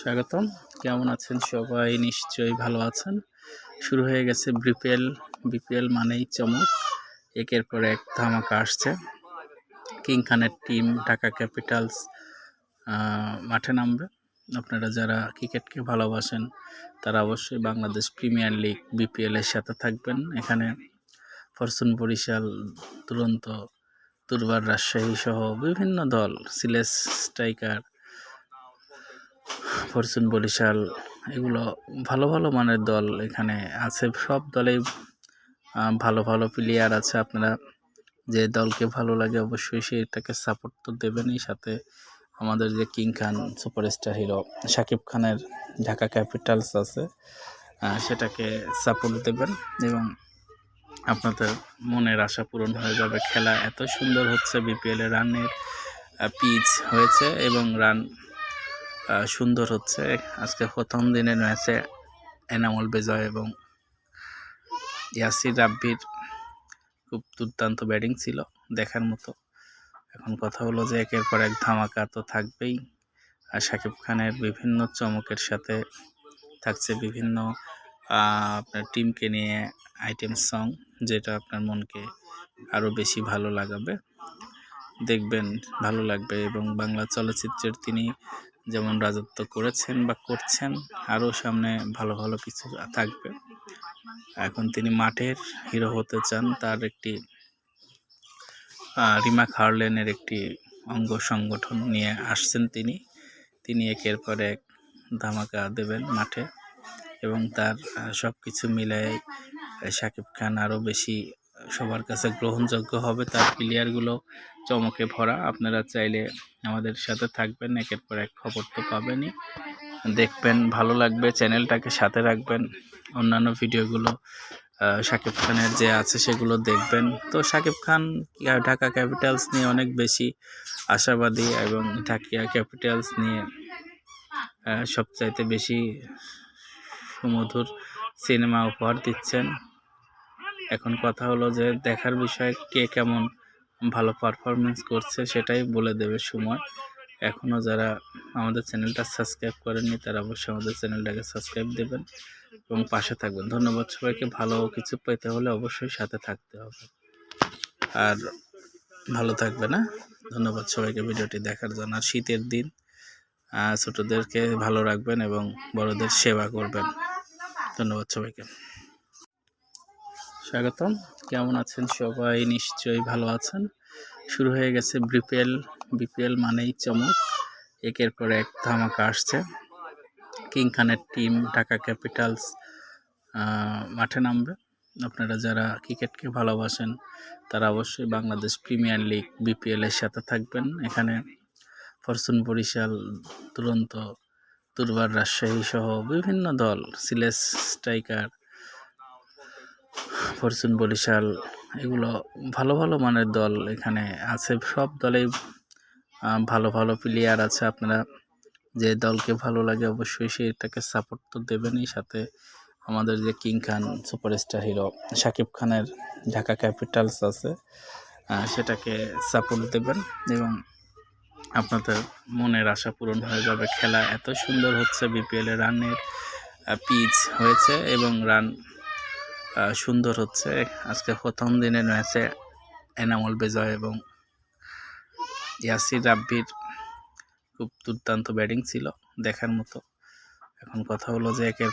স্বাগতম। কেমন আছেন সবাই? নিশ্চয়ই ভালো আছেন। শুরু হয়ে গেছে বিপিএল। বিপিএল মানেই চমক। একের পর এক ধামাকা আসছে। কিং খানের টিম ঢাকা ক্যাপিটালস মাঠে নামবে। আপনারা যারা ক্রিকেটকে ভালোবাসেন, তারা অবশ্যই বাংলাদেশ প্রিমিয়ার লিগ বিপিএল এর সাথে থাকবেন। এখানে ফরচুন বরিশাল, দুরন্ত, দুর্বার রাজশাহী সহ বিভিন্ন দল সিলেস স্ট্রাইকার ফরচুন, বরিশাল, এগুলো ভালো ভালো মানের দল এখানে আছে। সব দলেই ভালো ভালো প্লেয়ার আছে। আপনারা যে দলকে ভালো লাগে অবশ্যই সেটাকে সাপোর্ট তো দেবেনই। সাথে আমাদের যে king Khan superstar hero Shakib খানের ঢাকা ক্যাপিটালস আছে সেটাকে সাপোর্ট দেবেন এবং আপনাদের মনের আশা পূরণ হয়ে যাবে। খেলা এত সুন্দর হচ্ছে বিপিএলে রানের পিচ হয়েছে এবং রান সুন্দর হচ্ছে। আজকে প্রথম দিনের ম্যাচে এনামুল বিজয় এবং ইয়াসির রাব্বির খুব দুর্দান্ত ব্যাটিং ছিল দেখার মতো। এখন কথা হলো যে একের পর এক ধামাকা তো থাকবেই আর শাকিব খানের বিভিন্ন চমকের সাথে থাকছে বিভিন্ন আপনার টিমকে নিয়ে আইটেম সং যেটা আপনার মনকে আরও বেশি ভালো লাগাবে। দেখবেন, ভালো লাগবে এবং বাংলা চলচ্চিত্রের তিনি যেমন রাজত্ব করেছেন বা করছেন, আরও সামনে ভালো ভালো কিছু থাকবে। এখন তিনি মাঠের হিরো হতে চান, তার একটি রিমা হার্লেনের একটি অঙ্গ সংগঠন নিয়ে আসছেন তিনি। তিনি একের পর এক ধামাকা দেবেন মাঠে এবং তার সব কিছু মিলাই শাকিব খান আরও বেশি সবার কাছে গ্রহণযোগ্য হবে, তার প্লেয়ারগুলো চমকে ভরা। আপনারা চাইলে আমাদের সাথে থাকবেন, একের পর এক খবর তো পাবেনই। দেখবেন, ভালো লাগবে, চ্যানেলটাকে সাথে রাখবেন। অন্যান্য ভিডিওগুলো শাকিব খানের যে আছে সেগুলো দেখবেন। তো শাকিব খান, ঢাকা ক্যাপিটালস নিয়ে অনেক বেশি আশাবাদী এবং ঢাকিয়া ক্যাপিটালস নিয়ে সবচাইতে বেশি সুমধুর সিনেমা উপহার দিচ্ছেন। এখন কথা হলো যে দেখার বিষয়ে কে কেমন ভালো পারফরমেন্স করছে সেটাই বলে দেবে সময় এখনও যারা আমাদের চ্যানেলটা সাবস্ক্রাইব করেননি, তারা অবশ্যই আমাদের চ্যানেলটাকে সাবস্ক্রাইব দেবেন এবং পাশে থাকবেন। ধন্যবাদ সবাইকে। ভালো কিছু পেতে হলে অবশ্যই সাথে থাকতে হবে। আর ভালো থাকবে না? ধন্যবাদ সবাইকে ভিডিওটি দেখার জন্য। আর শীতের দিন ছোটদেরকে ভালো রাখবেন এবং বড়দের সেবা করবেন। ধন্যবাদ সবাইকে। স্বাগতম। কেমন আছেন সবাই? নিশ্চয়ই ভালো আছেন। শুরু হয়ে গেছে বিপিএল। বিপিএল মানেই চমক। একের পর এক ধামাকা আসছে। কিং খানের টিম ঢাকা ক্যাপিটালস মাঠে নামবে। আপনারা যারা ক্রিকেটকে ভালোবাসেন, তারা অবশ্যই বাংলাদেশ প্রিমিয়ার লিগ বিপিএল এর সাথে থাকবেন। এখানে ফরচুন বরিশাল, দুরন্ত, দুর্বার রাজশাহী সহ বিভিন্ন দল সিলেস স্ট্রাইকার ফরচুন, বরিশাল, এগুলো ভালো ভালো মানের দল এখানে আছে। সব দলেই ভালো ভালো প্লেয়ার আছে আপনারা। যে দলকে ভালো লাগে অবশ্যই সেটাকে সাপোর্ট তো দেবেনই। সাথে আমাদের যে king Khan superstar hero Shakib খানের ঢাকা ক্যাপিটালস আছে সেটাকে সাপোর্ট দেবেন। এবং আপনাদের মনের আশা পূরণ হয়ে যাবে। খেলা এত সুন্দর হচ্ছে বিপিএলে রানের পিচ হয়েছে এবং রান সুন্দর হচ্ছে। আজকে প্রথম দিনের ম্যাচে এনামল বিজয় এবং ইয়াসির রাব্বির খুব দুর্দান্ত ব্যাটিং ছিল, দেখার মতো। এখন কথা হলো যে একের